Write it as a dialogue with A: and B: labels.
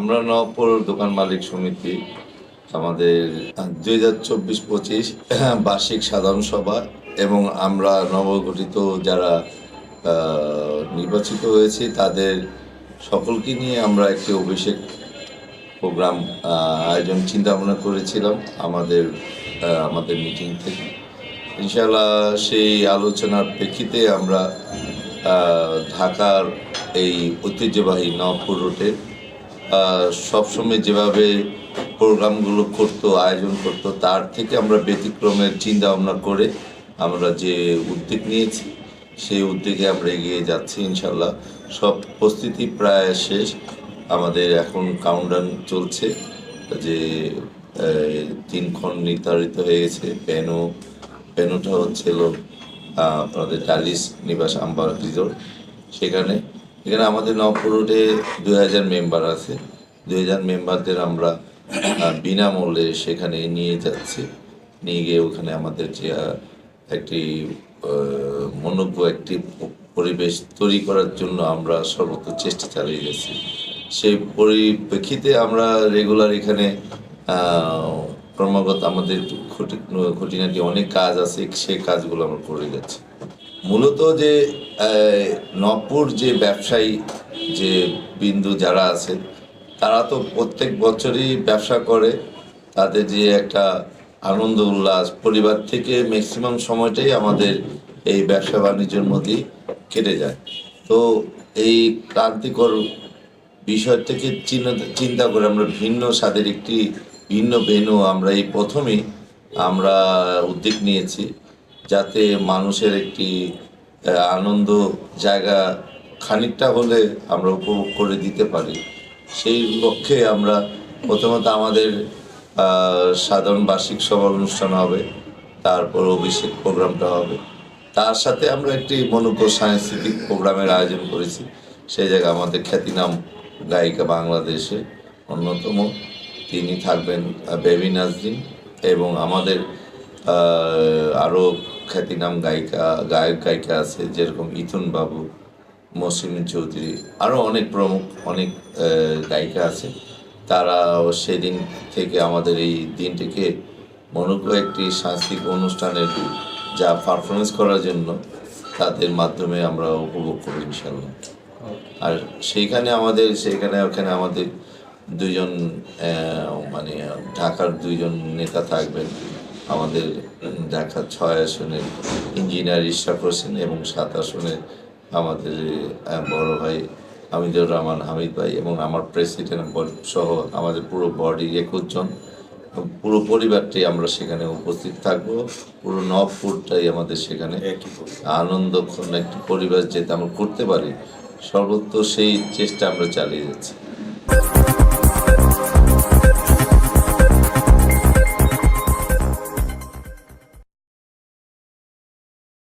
A: আমরা নবপুর দোকান মালিক সমিতি আমাদের দুই হাজার চব্বিশ পঁচিশ বার্ষিক সাধারণ সভা এবং আমরা নবগঠিত যারা নির্বাচিত হয়েছি তাদের সকলকে নিয়ে আমরা একটি অভিষেক প্রোগ্রাম আয়োজন চিন্তা ভাবনা করেছিলাম আমাদের আমাদের মিটিং থেকে। ইনশাল্লাহ সেই আলোচনার প্রেক্ষিতে আমরা ঢাকার এই ঐতিহ্যবাহী নবপুর রোডে আহ, সবসময় যেভাবে প্রোগ্রামগুলো করতো আয়োজন করতো তার থেকে আমরা ব্যতিক্রমের চিন্তা ভাবনা করে আমরা যে উদ্যোগ নিয়েছি সেই উদ্যোগে আমরা এগিয়ে যাচ্ছি ইনশাল্লাহ সব প্রস্তুতি প্রায় শেষ। আমাদের এখন কাউন্টডাউন চলছে যে আহ, দিনক্ষণ নির্ধারিত হয়ে গেছে। পেনও পেনুটা হচ্ছিল আপনাদের ডালিস নিবাস আম্বার রিজোর্ট সেখানে এখানে আমাদের নবপুর দুই হাজার মেম্বার আছে। দুই হাজার মেম্বারদের আমরা বিনামূল্যে সেখানে নিয়ে যাচ্ছি। নিয়ে গিয়ে ওখানে আমাদের যে একটি মনোজ্ঞ একটি পরিবেশ তৈরি করার জন্য আমরা সর্বত্র চেষ্টা চালিয়ে গেছি সেই পরিপ্রেক্ষিতে আমরা রেগুলার এখানে ক্রমাগত আমাদের খুঁটিনাটি অনেক কাজ আছে সেই কাজগুলো আমরা করে যাচ্ছি। মূলত যে নবপুর যে ব্যবসায়ী যে বিন্দু যারা আছে তারা তো প্রত্যেক বছরই ব্যবসা করে। তাদের যে একটা আনন্দ, উল্লাস, পরিবার থেকে ম্যাক্সিমাম সময়টাই আমাদের এই ব্যবসা বাণিজ্যের মধ্যেই কেটে যায়। তো এই ক্রান্তিকর বিষয় থেকে চিন্তা করে আমরা ভিন্ন স্বাদের একটি ভিন্ন ভেনু আমরা এই প্রথমেই আমরা উদ্যোগ নিয়েছি। যাতে মানুষের একটি আনন্দ জায়গা খানিকটা হলে আমরা উপভোগ করে দিতে পারি। সেই লক্ষ্যে আমরা প্রথমত আমাদের সাধারণ বার্ষিক সভার অনুষ্ঠান হবে, তারপর অভিষেক প্রোগ্রামটা হবে। তার সাথে আমরা একটি মনোজ্ঞ সাংস্কৃতিক প্রোগ্রামের আয়োজন করেছি, সেই জায়গায় আমাদের খ্যাতিনাম গায়িকা বাংলাদেশে অন্যতম। তিনি থাকবেন বেবি নাজরিন এবং আমাদের আরও খ্যাতিনাম গায়িকা গায়ক গায়িকা আছে যেরকম ইথুন বাবু মসিমিন চৌধুরী আরও অনেক প্রমুখ অনেক গায়িকা আছে। তারা সেদিন থেকে আমাদের এই দিনটিকে মনোজ্ঞ একটি সাংস্কৃতিক অনুষ্ঠানের যা পারফরমেন্স করার জন্য তাদের মাধ্যমে আমরা উপভোগ করি ইনশাল্লাহ আর সেইখানে আমাদের সেইখানে ওখানে আমাদের দুইজন আহ, মানে ঢাকার দুইজন নেতা থাকবেন। আমাদের দেখা ছয় আসনের ইঞ্জিনিয়ার ইশরাফ হোসেন এবং সাত আসনের আমাদের বড় ভাই হামিদুর রহমান হামিদ ভাই এবং আমার প্রেসিডেন্ট সহ আমাদের পুরো বডি একুশ জন। পুরো পরিবারটাই আমরা সেখানে উপস্থিত থাকব। পুরো নবপুরটাই আমাদের সেখানে আনন্দক্ষণ একটি পরিবেশ যাতে আমরা করতে পারি। সর্বত্র সেই চেষ্টা আমরা চালিয়ে যাচ্ছি।